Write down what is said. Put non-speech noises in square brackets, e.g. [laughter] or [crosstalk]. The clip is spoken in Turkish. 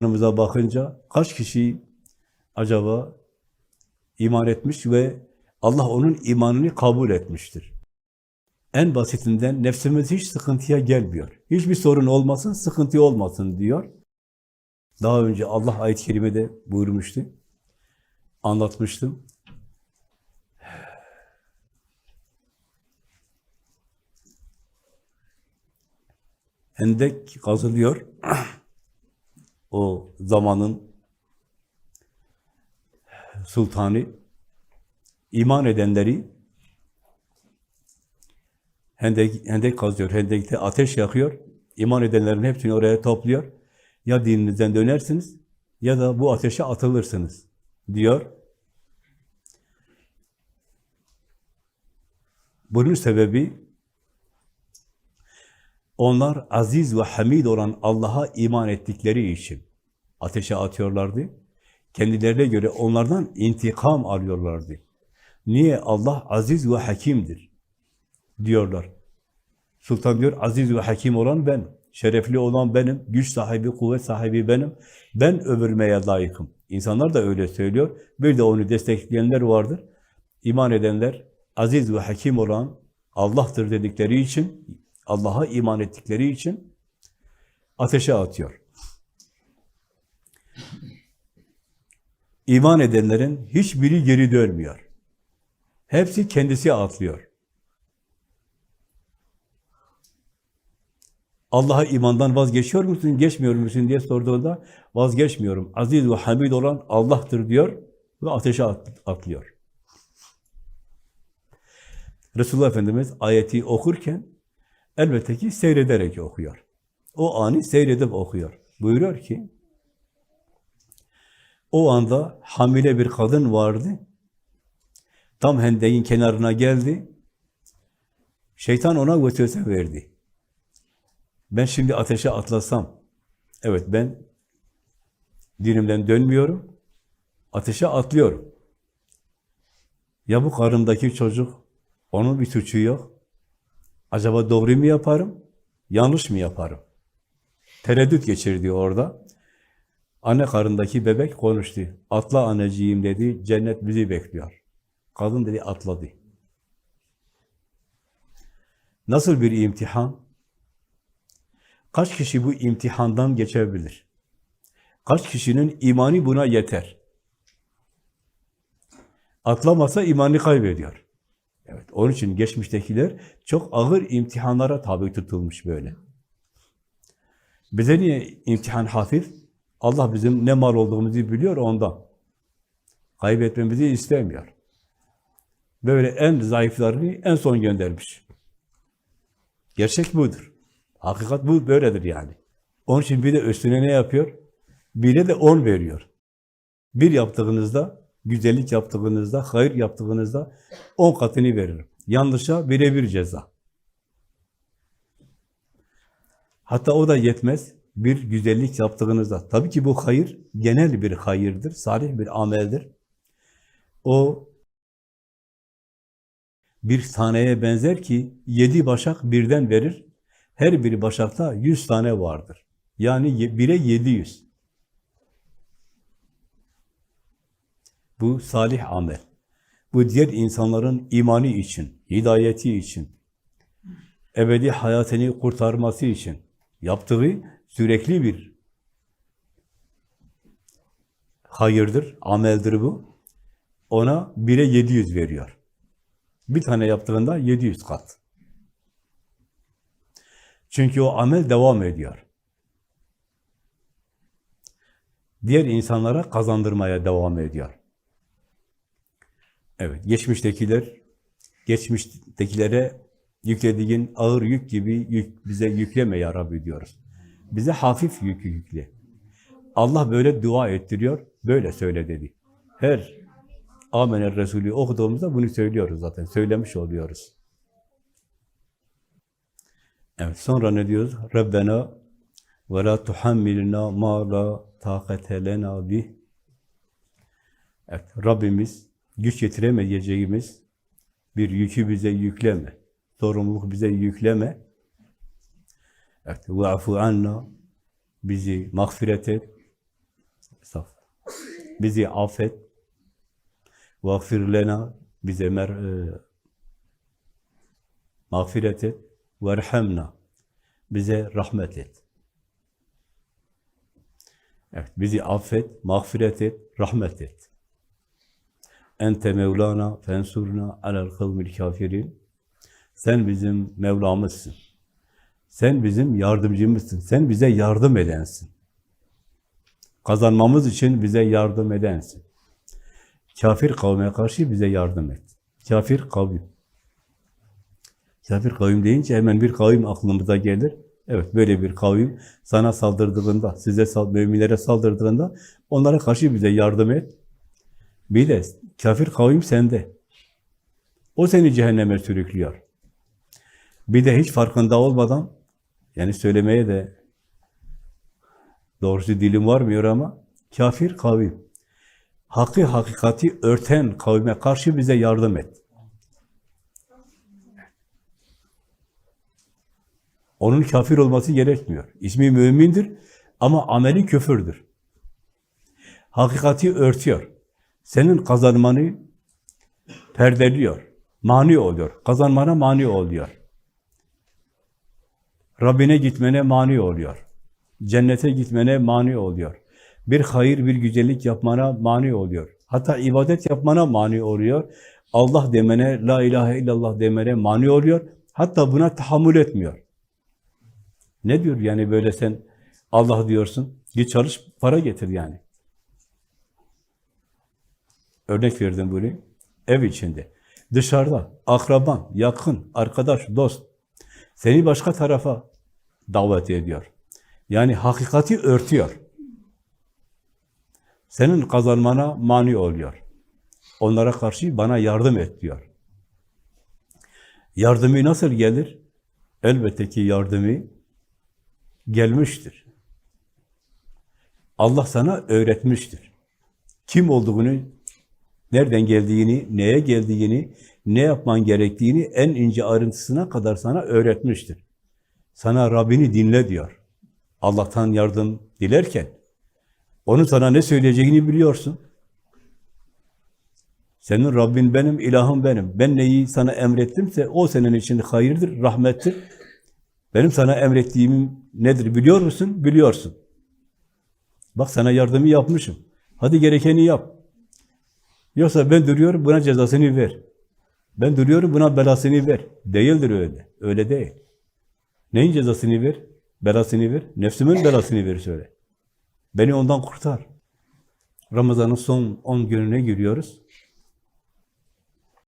Yanımıza bakınca kaç kişi acaba iman etmiş ve Allah onun imanını kabul etmiştir. En basitinden nefsimiz hiç sıkıntıya gelmiyor. Hiçbir sorun olmasın, sıkıntı olmasın diyor. Daha önce Allah ayet-i kerimede buyurmuştu. Anlatmıştım. Hendek kazılıyor. [clears throat] o zamanın sultanı iman edenleri hendek, hendek kazıyor, hendekte ateş yakıyor, iman edenlerin hepsini oraya topluyor. Ya dininizden dönersiniz ya da bu ateşe atılırsınız diyor. Bunun sebebi onlar aziz ve hamid olan Allah'a iman ettikleri için ateşe atıyorlardı. Kendilerine göre onlardan intikam alıyorlardı. Niye? Allah aziz ve hakimdir diyorlar. Sultan diyor, aziz ve hakim olan ben, şerefli olan benim, güç sahibi, kuvvet sahibi benim, ben övülmeye layıkım. İnsanlar da öyle söylüyor. Bir de onu destekleyenler vardır. İman edenler, aziz ve hakim olan Allah'tır dedikleri için, Allah'a iman ettikleri için ateşe atıyor. İman edenlerin hiçbiri geri dönmüyor. Hepsi kendisi atlıyor. Allah'a imandan vazgeçiyor musun, geçmiyor musun diye sorduğunda vazgeçmiyorum. Aziz ve hamid olan Allah'tır diyor ve ateşe atlıyor. Resulullah Efendimiz ayeti okurken elbette ki seyrederek okuyor. O anı seyredip okuyor. Buyuruyor ki o anda hamile bir kadın vardı. Tam hendeğin kenarına geldi. Şeytan ona vesvese verdi. Ben şimdi ateşe atlasam, evet ben dinimden dönmüyorum, ateşe atlıyorum. Ya bu karnımdaki çocuk, onun bir suçu yok. Acaba doğru mu yaparım, yanlış mı yaparım? Tereddüt geçirdi orada. Anne karındaki bebek konuştu. Atla anneciğim dedi, cennet bizi bekliyor. Kadın dedi, atladı. Nasıl bir imtihan? Kaç kişi bu imtihandan geçebilir? Kaç kişinin imani buna yeter? Atlamasa imanı kaybediyor. Evet, onun için geçmiştekiler çok ağır imtihanlara tabi tutulmuş böyle. Bize niye imtihan hafif? Allah bizim ne mal olduğumuzu biliyor ondan. Kaybetmemizi istemiyor. Böyle en zayıflarını en son göndermiş. Gerçek budur. Hakikat bu böyledir yani. Onun için bir de üstüne ne yapıyor? Bire de on veriyor. Bir yaptığınızda, güzellik yaptığınızda, hayır yaptığınızda on katını veririm. Yanlışa birebir ceza. Hatta o da yetmez. Bir güzellik yaptığınızda, tabii ki bu hayır genel bir hayırdır, salih bir ameldir. O bir taneye benzer ki yedi başak birden verir, her bir başakta yüz tane vardır. Yani bire yedi yüz. Bu salih amel. Bu diğer insanların imanı için, hidayeti için, ebedi hayatını kurtarması için yaptığı sürekli bir hayırdır, ameldir bu. Ona bire yedi yüz veriyor. Bir tane yaptığında yedi yüz kat. Çünkü o amel devam ediyor. Diğer insanlara kazandırmaya devam ediyor. Evet, geçmiştekiler, geçmiştekilere yüklediğin ağır yük gibi yük, bize yükleme ya Rabbi diyoruz. Bize hafif yükü yükle. Allah böyle dua ettiriyor, böyle söyle dedi. Her Amener Resulü okuduğumuzda bunu söylüyoruz zaten, söylemiş oluyoruz. Evet, sonra ne diyoruz? Rabbena ve la tuhammilna ma la taqate lena bih. Evet, Rabbimiz güç yetiremeyeceğimiz bir yükü bize yükleme. Sorumluluk bize yükleme. Evet, va'fu anna bizi mağfiret et. Bizi affet. Vagfir lena bize mer e, mağfiret et. Verhamna bize rahmet et. Evet, bizi affet, mağfiret et, rahmet et. Ente Mevlana fensurna alel kavmil kafirin. Sen bizim Mevlamızsın. Sen bizim yardımcımızsın. Sen bize yardım edensin. Kazanmamız için bize yardım edensin. Kafir kavme karşı bize yardım et. Kafir kavim. Kafir kavim deyince hemen bir kavim aklımıza gelir. Evet, böyle bir kavim sana saldırdığında, size müminlere saldırdığında onlara karşı bize yardım et. Bir de kafir kavim sende. O seni cehenneme sürüklüyor. Bir de hiç farkında olmadan, yani söylemeye de doğrusu dilim varmıyor ama kafir kavim. Hakkı hakikati örten kavme karşı bize yardım et. Onun kafir olması gerekmiyor. İsmi mümindir ama ameli küfürdür. Hakikati örtüyor. Senin kazanmanı perdeliyor. Mani oluyor. Kazanmana mani oluyor. Rabbine gitmene mani oluyor. Cennete gitmene mani oluyor. Bir hayır, bir güzellik yapmana mani oluyor. Hatta ibadet yapmana mani oluyor. Allah demene, la ilahe illallah demene mani oluyor. Hatta buna tahammül etmiyor. Ne diyor yani böyle sen Allah diyorsun, git çalış, para getir yani. Örnek verdim bunu. Ev içinde, dışarıda, akraban, yakın, arkadaş, dost seni başka tarafa davet ediyor. Yani hakikati örtüyor. Senin kazanmana mani oluyor. Onlara karşı bana yardım et diyor. Yardımı nasıl gelir? Elbette ki yardımı gelmiştir. Allah sana öğretmiştir. Kim olduğunu, nereden geldiğini, neye geldiğini, ne yapman gerektiğini en ince ayrıntısına kadar sana öğretmiştir. Sana Rabbini dinle diyor. Allah'tan yardım dilerken, onun sana ne söyleyeceğini biliyorsun. Senin Rabbin benim, ilahım benim. Ben neyi sana emrettimse o senin için hayırdır, rahmettir. Benim sana emrettiğim nedir biliyor musun? Biliyorsun. Bak sana yardımı yapmışım. Hadi gerekeni yap. Yoksa ben duruyorum buna cezasını ver. Ben duruyorum buna belasını ver. Değildir öyle. Öyle değil. Neyin cezasını ver? Belasını ver. Nefsimin belasını ver söyle. Beni ondan kurtar. Ramazan'ın son 10 gününe giriyoruz.